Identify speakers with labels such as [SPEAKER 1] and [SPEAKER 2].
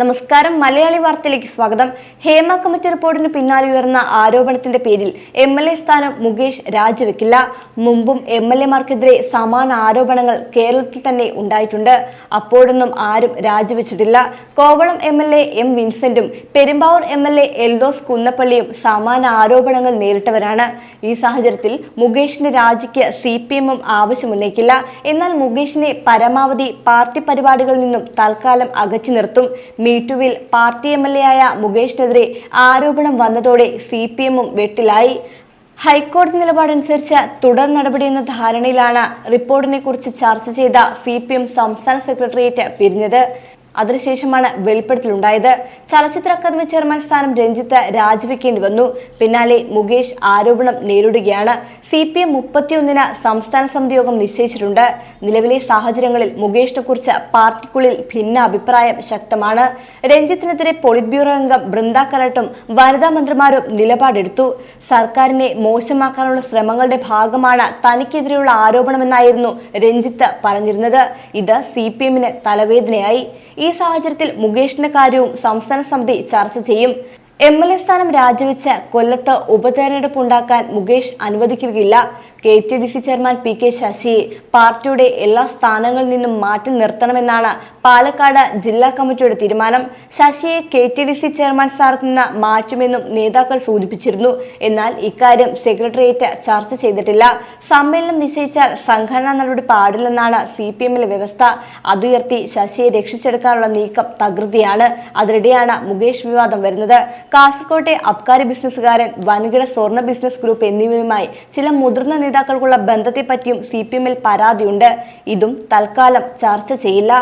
[SPEAKER 1] നമസ്കാരം. മലയാളി വാർത്തയിലേക്ക് സ്വാഗതം. ഹേമ കമ്മിറ്റി റിപ്പോർട്ടിന് പിന്നാലെ ഉയർന്ന ആരോപണത്തിന്റെ പേരിൽ എം എൽ എ സ്ഥാനം മുകേഷ് രാജിവെക്കില്ല. മുമ്പും എം എൽ എമാർക്കെതിരെ സമാന ആരോപണങ്ങൾ കേരളത്തിൽ തന്നെ ഉണ്ടായിട്ടുണ്ട്. അപ്പോഴൊന്നും ആരും രാജിവെച്ചിട്ടില്ല. Kovalam M L A M വിൻസെന്റും Perumbavoor M L A Eldhose കുന്നപ്പള്ളിയും സമാന ആരോപണങ്ങൾ നേരിട്ടവരാണ്. ഈ സാഹചര്യത്തിൽ മുകേഷിന്റെ രാജിക്ക് സി പി എമ്മും ആവശ്യമുന്നയിക്കില്ല. എന്നാൽ മുകേഷിനെ പരമാവധി പാർട്ടി പരിപാടികളിൽ നിന്നും തൽക്കാലം അകറ്റി നിർത്തും. മീറ്റുവിൽ പാർട്ടി എം എൽ എ ആയ മുകേഷിനെതിരെ ആരോപണം വന്നതോടെ സി പി എമ്മും വെട്ടിലായി. ഹൈക്കോടതി നിലപാടനുസരിച്ച് തുടർ നടപടി എന്ന ധാരണയിലാണ് റിപ്പോർട്ടിനെ കുറിച്ച് ചർച്ച ചെയ്ത സി പി എം സംസ്ഥാന സെക്രട്ടേറിയറ്റ് പിരിഞ്ഞത്. അതിനുശേഷമാണ് വെളിപ്പെടുത്തലുണ്ടായത്. ചലച്ചിത്ര അക്കാദമി ചെയർമാൻ സ്ഥാനം രഞ്ജിത്ത് രാജിവെക്കേണ്ടി വന്നു. പിന്നാലെ മുകേഷ് ആരോപണം നേരിടുകയാണ്. സി പി എം മുപ്പത്തിയൊന്നിന് സംസ്ഥാന സമിതി യോഗം നിശ്ചയിച്ചിട്ടുണ്ട്. നിലവിലെ സാഹചര്യങ്ങളിൽ മുകേഷിനെ കുറിച്ച് പാർട്ടിക്കുള്ളിൽ ഭിന്ന അഭിപ്രായം ശക്തമാണ്. രഞ്ജിത്തിനെതിരെ പോളിറ്റ് ബ്യൂറോ അംഗം ബൃന്ദ കരട്ടും വനിതാ മന്ത്രിമാരും നിലപാടെടുത്തു. സർക്കാരിനെ മോശമാക്കാനുള്ള ശ്രമങ്ങളുടെ ഭാഗമാണ് തനിക്കെതിരെയുള്ള ആരോപണമെന്നായിരുന്നു രഞ്ജിത്ത് പറഞ്ഞിരുന്നത്. ഇത് സി പി എമ്മിന് തലവേദനയായി. ഈ സാഹചര്യത്തിൽ മുകേഷിന്റെ കാര്യവും സംസ്ഥാന സമിതി ചർച്ച ചെയ്യും. എം എൽ എ സ്ഥാനം രാജിവെച്ച് കൊല്ലത്ത് ഉപതെരഞ്ഞെടുപ്പ് ഉണ്ടാക്കാൻ Mukesh അനുവദിക്കുകയില്ല. K T D C chairman P K ശശിയെ പാർട്ടിയുടെ എല്ലാ സ്ഥാനങ്ങളിൽ നിന്നും മാറ്റി നിർത്തണമെന്നാണ് പാലക്കാട് ജില്ലാ കമ്മിറ്റിയുടെ തീരുമാനം. ശശിയെ K T D C chairman സ്ഥാനത്ത് നിന്ന് മാറ്റുമെന്നും നേതാക്കൾ സൂചിപ്പിച്ചിരുന്നു. എന്നാൽ ഇക്കാര്യം സെക്രട്ടേറിയറ്റ് ചർച്ച ചെയ്തിട്ടില്ല. സമ്മേളനം നിശ്ചയിച്ചാൽ സംഘടനാ നടപടി പാടില്ലെന്നാണ് സി പി എമ്മിലെ വ്യവസ്ഥ. അതുയർത്തി ശശിയെ രക്ഷിച്ചെടുക്കാനുള്ള നീക്കം തകൃതിയാണ്. അതിനിടെയാണ് മുകേഷ് വിവാദം വരുന്നത്. കാസർകോട്ടെ അബ്കാരി ബിസിനസ്സുകാരൻ വൻകിട സ്വർണ ബിസിനസ് ഗ്രൂപ്പ് എന്നിവയുമായി ചില മുതിർന്ന നേതാക്കൾക്കുള്ള ബന്ധത്തെപ്പറ്റിയും സി പി എമ്മിൽ പരാതിയുണ്ട്. ഇതും തൽക്കാലം ചർച്ച ചെയ്യില്ല.